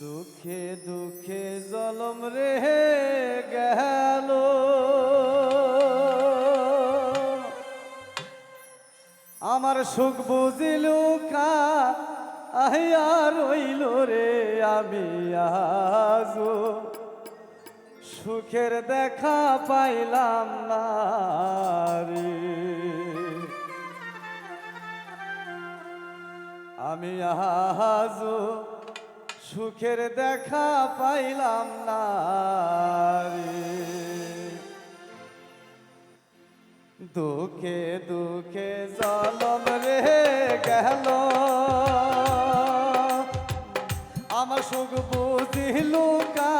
দুঃখে দুঃখে জলম রে গেল। আমার সুখ বুঝিল আহিয়া রইল রে আমি আজ সুখের দেখা পাইলাম না রে। আমি আজ সুখের দেখা পাইলাম না দুঃখে দুঃখে জলম রে গেল। আমার সুখ বুঝিল কা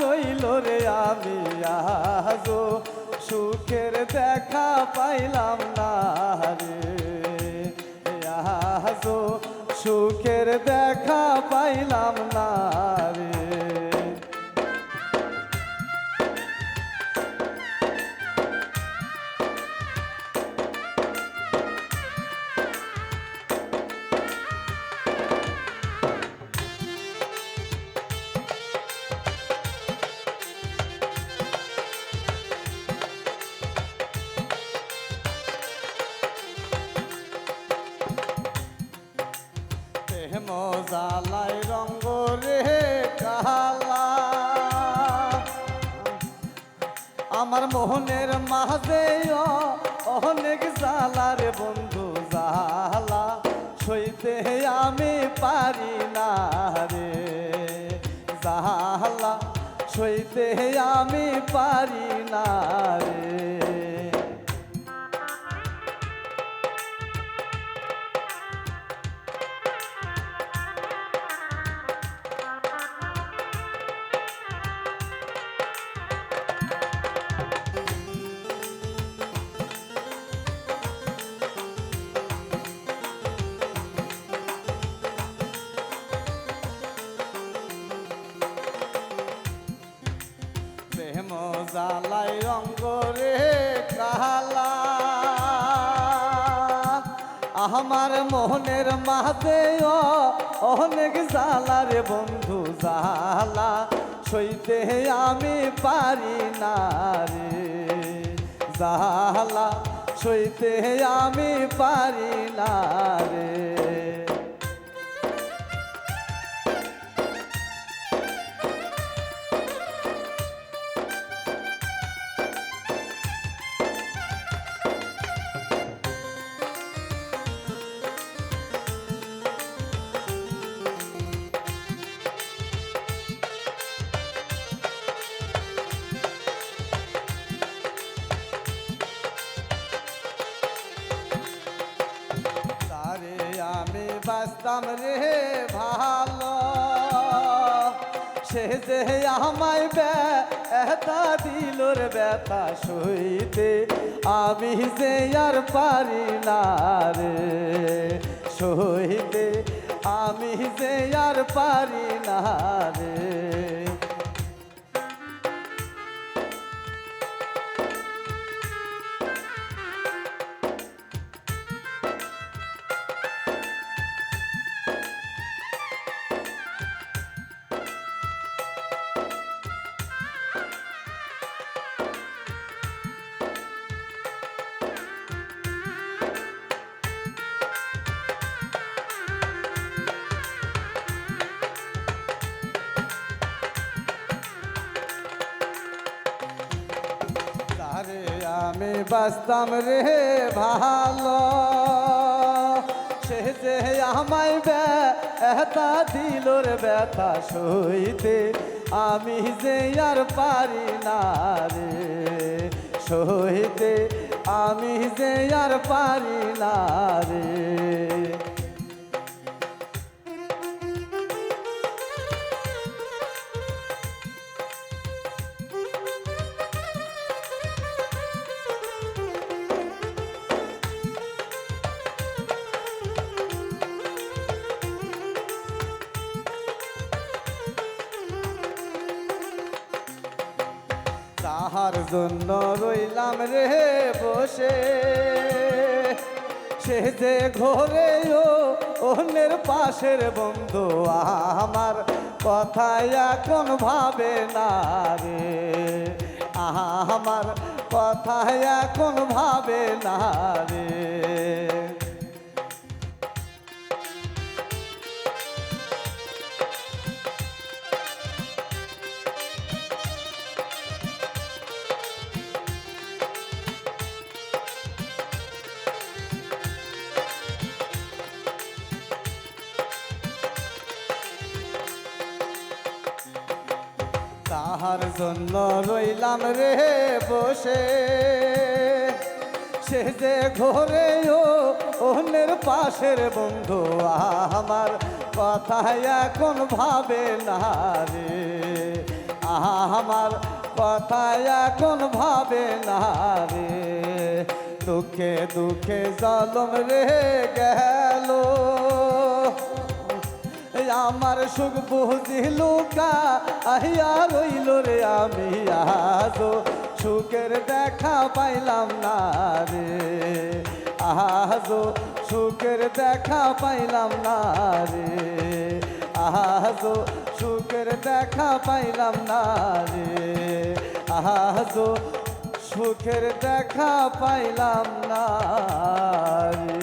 রইল রে আমি আজ। সুখের দেখা পাইলাম না রে। আজ সুখের দেখা পাইলাম না। জালাই রঙ্গ রে কালা। আমার মোহনের মাঝে অনেক জ্বালা রে বন্ধু জ্বালা। সইতে আমি পারি না রে জ্বালা। সইতে আমি পারি না রে। জালাই রঙ্গ রে কালা। আমার মোহনের মাঝে অনেক জ্বালা রে বন্ধু, জ্বালা। সইতে আমি পারি না রে। জ্বালা সইতে আমি পারি না রে। বাঁচতাম রে ভালো। সে যে আমায় ব্যথা দিল রে ব্যথা সইতে, আমি যে আর পারি না রে সইতে, আমি যে আর পারি না রে। আমি বাঁচতাম রে ভালো। সে আমায় ব্যথা দিল রে ব্যথা সইতে, আমি যে আর পারি না রে। সইতে, আমি যে আর পারি না রে। তাহার জন্য রইলাম রে বসে। সে যে ঘরে অন্যের পাশের বন্ধু, আমার কথায় এখন ভাবে না রে। আমার কথায় এখন ভাবে না রে। তাহার জন্য রইলাম রে বসে। সে যে ঘরে অন্যের পাশের বন্ধু, আমার কথা এখন ভাবে না রে। আমার কথা এখন ভাবে না রে। দুঃখে দুঃখে জলম রে গেল। আমার সুখ বুঝিল কা আহিয়া রইল রে আমি আজ সুখের দেখা পাইলাম না রে আজ সুখের দেখা পাইলাম না রে আজ সুখের দেখা পাইলাম না রে আজ সুখের দেখা পাইলাম না রে।